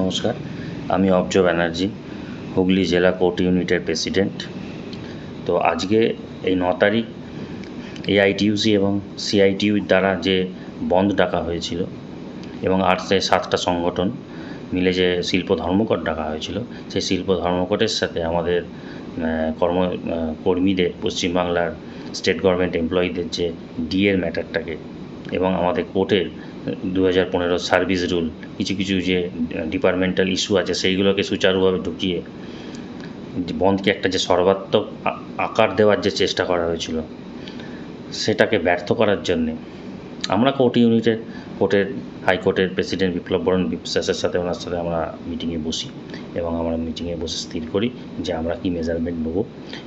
নমস্কার। আমি অবজ ব্যানার্জি, হুগলি জেলা কোর্ট ইউনিটের প্রেসিডেন্ট। তো আজকে এই ন তারিখ এআইটিউসি এবং সিআইটিউর দ্বারা যে বন্ধ ডাকা হয়েছিল এবং আর সে সাতটা সংগঠন মিলে যে শিল্প ধর্মঘট ডাকা হয়েছিল, সেই শিল্প ধর্মঘটের সাথে আমাদের কর্ম কর্মীদের, পশ্চিমবাংলার স্টেট গভর্নমেন্ট এমপ্লয়ীদের যে ডিএর ম্যাটারটাকে এবং আমাদের কোর্টের দু হাজার পনেরো সার্ভিস রুল, কিছু কিছু যে ডিপার্টমেন্টাল ইস্যু আছে, সেইগুলোকে সুচারুভাবে ঢুকিয়ে বন্ধকে একটা যে সর্বাত্মক আকার দেওয়ার যে চেষ্টা করা হয়েছিল, সেটাকে ব্যর্থ করার জন্যে আমরা কোর্ট ইউনিটের কোর্টের হাইকোর্টের প্রেসিডেন্ট বিপ্লব বরণ বিশ্বাসের সাথে, ওনার সাথে আমরা মিটিংয়ে বসি এবং আমরা মিটিংয়ে বসে স্থির করি যে আমরা কি মেজারমেন্ট নেব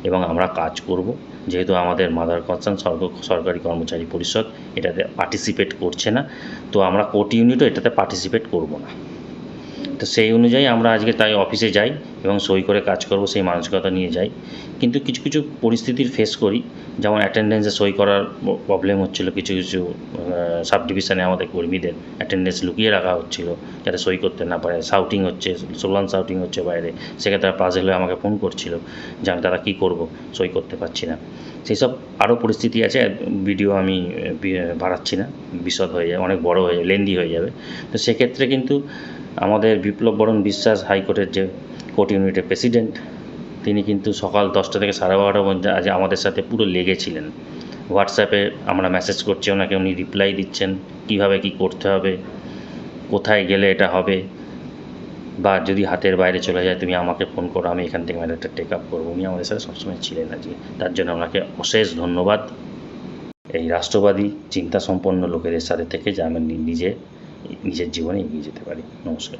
এবং আমরা কাজ করব। যেহেতু আমাদের মাদার কনসার্ন সর্ব সরকারি কর্মচারী পরিষদ এটাতে পার্টিসিপেট করছে না, তো আমরা কোর্ট ইউনিটও এটাতে পার্টিসিপেট করব না। তো সেই অনুযায়ী আমরা আজকে তাই অফিসে যাই এবং সই করে কাজ করব, সেই মানসিকতা নিয়ে যাই। কিন্তু কিছু কিছু পরিস্থিতির ফেস করি। যেমন অ্যাটেন্ডেন্সে সই করার প্রবলেম হচ্ছিল, কিছু কিছু সাব ডিভিশনে আমাদের কর্মীদের অ্যাটেন্ডেন্স লুকিয়ে রাখা হচ্ছিল, যাতে সই করতে না পারে। শাউটিং হচ্ছে সোলান শাউটিং হচ্ছে বাইরে। সেক্ষেত্রে পাজেল হয়ে আমাকে ফোন করছিল, যে আমি দাদা কী করব, সই করতে পারছি না। সেই সব আরও পরিস্থিতি আছে ভিডিও আমি বাড়াচ্ছি না, বিশদ হয়ে যাবে অনেক বড় হয়ে যাবে লেন্দি হয়ে যাবে। তো সেক্ষেত্রে কিন্তু আমাদের বিপ্লব বরণ বিশ্বাস হাইকোর্টের যে কোর্ট ইউনিটের প্রেসিডেন্ট, তিনি কিন্তু সকাল দশটা থেকে সাড়ে বারোটা পর্যন্ত আজ আমাদের সাথে পুরো লেগেছিলেন। হোয়াটসঅ্যাপে আমরা মেসেজ করছি ওনাকে, উনি রিপ্লাই দিচ্ছেন, কীভাবে কী করতে হবে, কোথায় গেলে এটা হবে, বা যদি হাতের বাইরে চলে যায় তুমি আমাকে ফোন করো, আমি এখান থেকে ম্যাটারটা টেক আপ করব। উনি আমাদের সাথে সবসময় ছিলেন আজকে। তার জন্য আপনাকে অশেষ ধন্যবাদ। এই রাষ্ট্রবাদী চিন্তা সম্পন্ন লোকেদের সাথে থেকে যে আমি নিজে, নিজের জীবনে এগিয়ে যেতে পারি। নমস্কার।